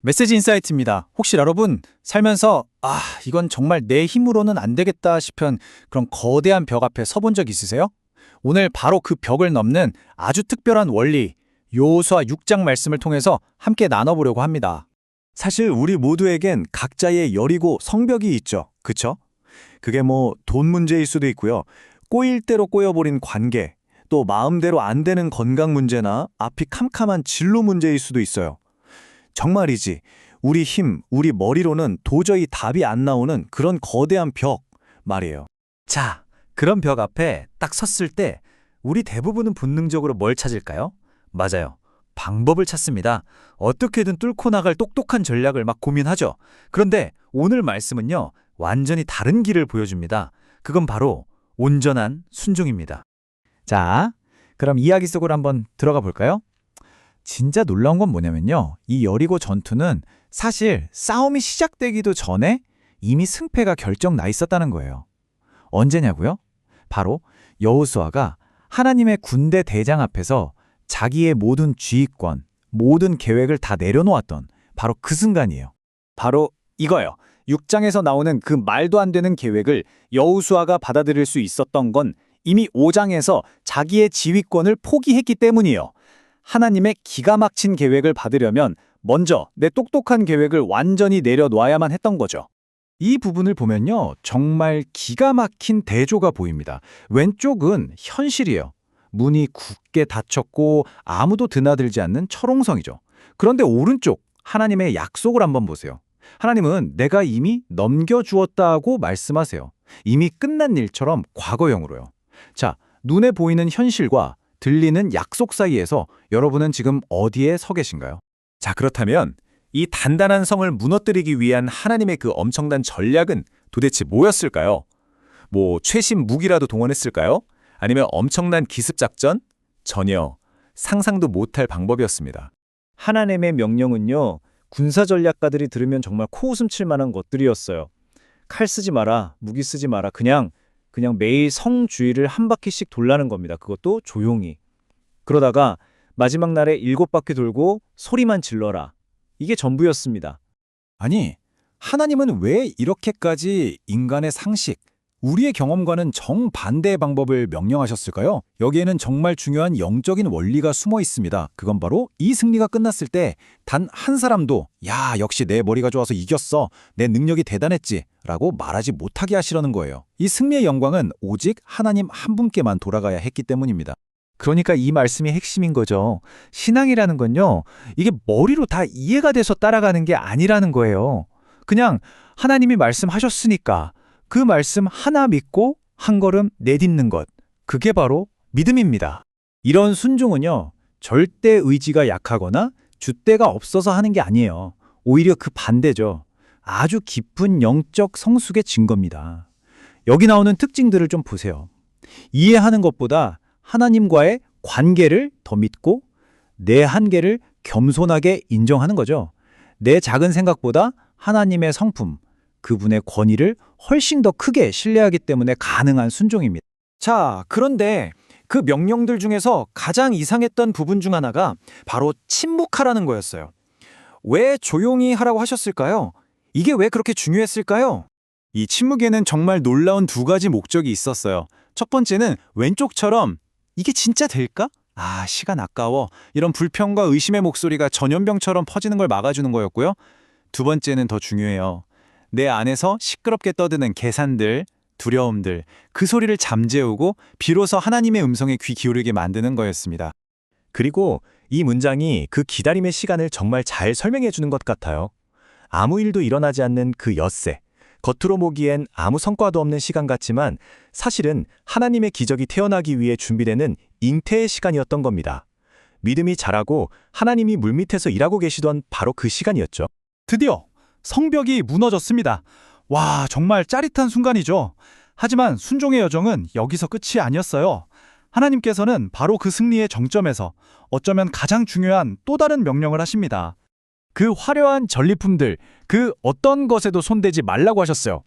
메시지 인사이트입니다. 혹시 여러분 살면서 아, 이건 정말 내 힘으로는 안 되겠다 싶은 그런 거대한 벽 앞에 서본 적 있으세요? 오늘 바로 그 벽을 넘는 아주 특별한 원리, 요호수아 6장 말씀을 통해서 함께 나눠보려고 합니다. 사실 우리 모두에겐 각자의 열이고 성벽이 있죠. 그쵸? 그게 뭐 돈 문제일 수도 있고요. 꼬일 대로 꼬여버린 관계, 또 마음대로 안 되는 건강 문제나 앞이 캄캄한 진로 문제일 수도 있어요. 정말이지. 우리 힘, 우리 머리로는 도저히 답이 안 나오는 그런 거대한 벽 말이에요. 자, 그런 벽 앞에 딱 섰을 때 우리 대부분은 본능적으로 뭘 찾을까요? 맞아요. 방법을 찾습니다. 어떻게든 뚫고 나갈 똑똑한 전략을 막 고민하죠. 그런데 오늘 말씀은요, 완전히 다른 길을 보여줍니다. 그건 바로 온전한 순종입니다. 자, 그럼 이야기 속으로 한번 들어가 볼까요? 진짜 놀라운 건 뭐냐면요. 이 여리고 전투는 사실 싸움이 시작되기도 전에 이미 승패가 결정 나 있었다는 거예요. 언제냐고요? 바로 여호수아가 하나님의 군대 대장 앞에서 자기의 모든 지휘권, 모든 계획을 다 내려놓았던 바로 그 순간이에요. 바로 이거예요. 6장에서 나오는 그 말도 안 되는 계획을 여우수아가 받아들일 수 있었던 건 이미 5장에서 자기의 지휘권을 포기했기 때문이에요. 하나님의 기가 막힌 계획을 받으려면 먼저 내 똑똑한 계획을 완전히 내려놓아야만 했던 거죠. 이 부분을 보면요. 정말 기가 막힌 대조가 보입니다. 왼쪽은 현실이에요. 문이 굳게 닫혔고 아무도 드나들지 않는 철옹성이죠. 그런데 오른쪽 하나님의 약속을 한번 보세요. 하나님은 내가 이미 넘겨주었다고 말씀하세요. 이미 끝난 일처럼 과거형으로요. 자, 눈에 보이는 현실과 들리는 약속 사이에서 여러분은 지금 어디에 서 계신가요? 자, 그렇다면 이 단단한 성을 무너뜨리기 위한 하나님의 그 엄청난 전략은 도대체 뭐였을까요? 뭐 최신 무기라도 동원했을까요? 아니면 엄청난 기습 작전? 전혀 상상도 못할 방법이었습니다. 하나님의 명령은요, 군사 전략가들이 들으면 정말 코웃음 칠 만한 것들이었어요. 칼 쓰지 마라, 무기 쓰지 마라, 그냥, 그냥 매일 성 주위를 한 바퀴씩 돌라는 겁니다. 그것도 조용히. 그러다가 마지막 날에 일곱 바퀴 돌고 소리만 질러라. 이게 전부였습니다. 아니, 하나님은 왜 이렇게까지 인간의 상식, 우리의 경험과는 정반대의 방법을 명령하셨을까요? 여기에는 정말 중요한 영적인 원리가 숨어 있습니다. 그건 바로 이 승리가 끝났을 때 단 한 사람도 야, 역시 내 머리가 좋아서 이겼어. 내 능력이 대단했지. 라고 말하지 못하게 하시려는 거예요. 이 승리의 영광은 오직 하나님 한 분께만 돌아가야 했기 때문입니다. 그러니까 이 말씀이 핵심인 거죠. 신앙이라는 건요, 이게 머리로 다 이해가 돼서 따라가는 게 아니라는 거예요. 그냥 하나님이 말씀하셨으니까 그 말씀 하나 믿고 한 걸음 내딛는 것. 그게 바로 믿음입니다. 이런 순종은요, 절대 의지가 약하거나 줏대가 없어서 하는 게 아니에요. 오히려 그 반대죠. 아주 깊은 영적 성숙의 증거입니다. 여기 나오는 특징들을 좀 보세요. 이해하는 것보다 하나님과의 관계를 더 믿고 내 한계를 겸손하게 인정하는 거죠. 내 작은 생각보다 하나님의 성품, 그분의 권위를 훨씬 더 크게 신뢰하기 때문에 가능한 순종입니다. 자, 그런데 그 명령들 중에서 가장 이상했던 부분 중 하나가 바로 침묵하라는 거였어요. 왜 조용히 하라고 하셨을까요? 이게 왜 그렇게 중요했을까요? 이 침묵에는 정말 놀라운 두 가지 목적이 있었어요. 첫 번째는 왼쪽처럼 이게 진짜 될까? 아, 시간 아까워. 이런 불평과 의심의 목소리가 전염병처럼 퍼지는 걸 막아주는 거였고요. 두 번째는 더 중요해요. 내 안에서 시끄럽게 떠드는 계산들, 두려움들, 그 소리를 잠재우고 비로소 하나님의 음성에 귀 기울이게 만드는 거였습니다. 그리고 이 문장이 그 기다림의 시간을 정말 잘 설명해 주는 것 같아요. 아무 일도 일어나지 않는 그 엿새. 겉으로 보기엔 아무 성과도 없는 시간 같지만 사실은 하나님의 기적이 태어나기 위해 준비되는 잉태의 시간이었던 겁니다. 믿음이 자라고 하나님이 물밑에서 일하고 계시던 바로 그 시간이었죠. 드디어 성벽이 무너졌습니다. 와, 정말 짜릿한 순간이죠. 하지만 순종의 여정은 여기서 끝이 아니었어요. 하나님께서는 바로 그 승리의 정점에서 어쩌면 가장 중요한 또 다른 명령을 하십니다. 그 화려한 전리품들, 그 어떤 것에도 손대지 말라고 하셨어요.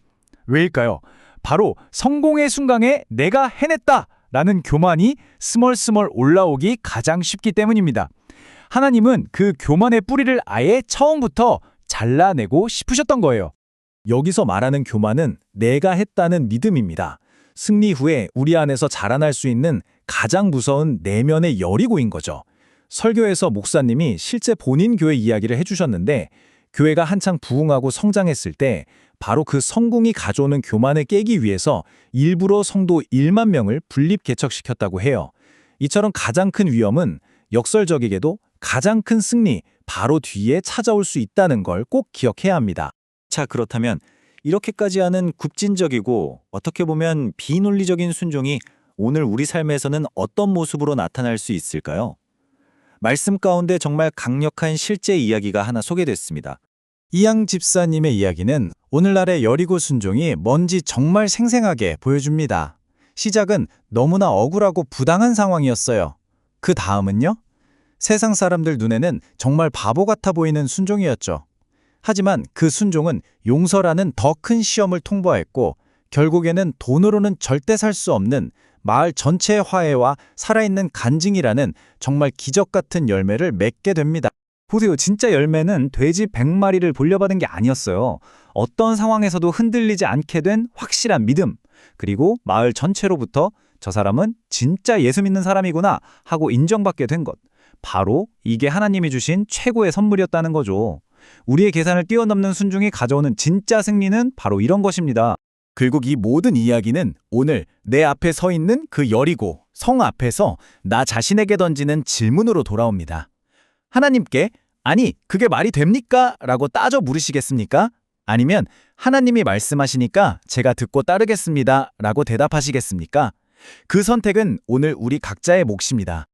왜일까요? 바로 성공의 순간에 내가 해냈다! 라는 교만이 스멀스멀 올라오기 가장 쉽기 때문입니다. 하나님은 그 교만의 뿌리를 아예 처음부터 잘라내고 싶으셨던 거예요. 여기서 말하는 교만은 내가 했다는 믿음입니다. 승리 후에 우리 안에서 자라날 수 있는 가장 무서운 내면의 여리고인 거죠. 설교에서 목사님이 실제 본인 교회 이야기를 해주셨는데 교회가 한창 부흥하고 성장했을 때 바로 그 성공이 가져오는 교만을 깨기 위해서 일부러 성도 1만 명을 분립 개척시켰다고 해요. 이처럼 가장 큰 위험은 역설적이게도 가장 큰 승리 바로 뒤에 찾아올 수 있다는 걸 꼭 기억해야 합니다. 자, 그렇다면 이렇게까지 하는 굽진적이고 어떻게 보면 비논리적인 순종이 오늘 우리 삶에서는 어떤 모습으로 나타날 수 있을까요? 말씀 가운데 정말 강력한 실제 이야기가 하나 소개됐습니다. 이양 집사님의 이야기는 오늘날의 여리고 순종이 뭔지 정말 생생하게 보여줍니다. 시작은 너무나 억울하고 부당한 상황이었어요. 그 다음은요? 세상 사람들 눈에는 정말 바보 같아 보이는 순종이었죠. 하지만 그 순종은 용서라는 더 큰 시험을 통보했고 결국에는 돈으로는 절대 살 수 없는 마을 전체의 화해와 살아있는 간증이라는 정말 기적 같은 열매를 맺게 됩니다. 보세요. 진짜 열매는 돼지 100마리를 돌려받은 게 아니었어요. 어떤 상황에서도 흔들리지 않게 된 확실한 믿음. 그리고 마을 전체로부터 저 사람은 진짜 예수 믿는 사람이구나 하고 인정받게 된 것. 바로 이게 하나님이 주신 최고의 선물이었다는 거죠. 우리의 계산을 뛰어넘는 순종이 가져오는 진짜 승리는 바로 이런 것입니다. 결국 이 모든 이야기는 오늘 내 앞에 서 있는 그 여리고 성 앞에서 나 자신에게 던지는 질문으로 돌아옵니다. 하나님께 아니 그게 말이 됩니까? 라고 따져 물으시겠습니까? 아니면 하나님이 말씀하시니까 제가 듣고 따르겠습니다. 라고 대답하시겠습니까? 그 선택은 오늘 우리 각자의 몫입니다.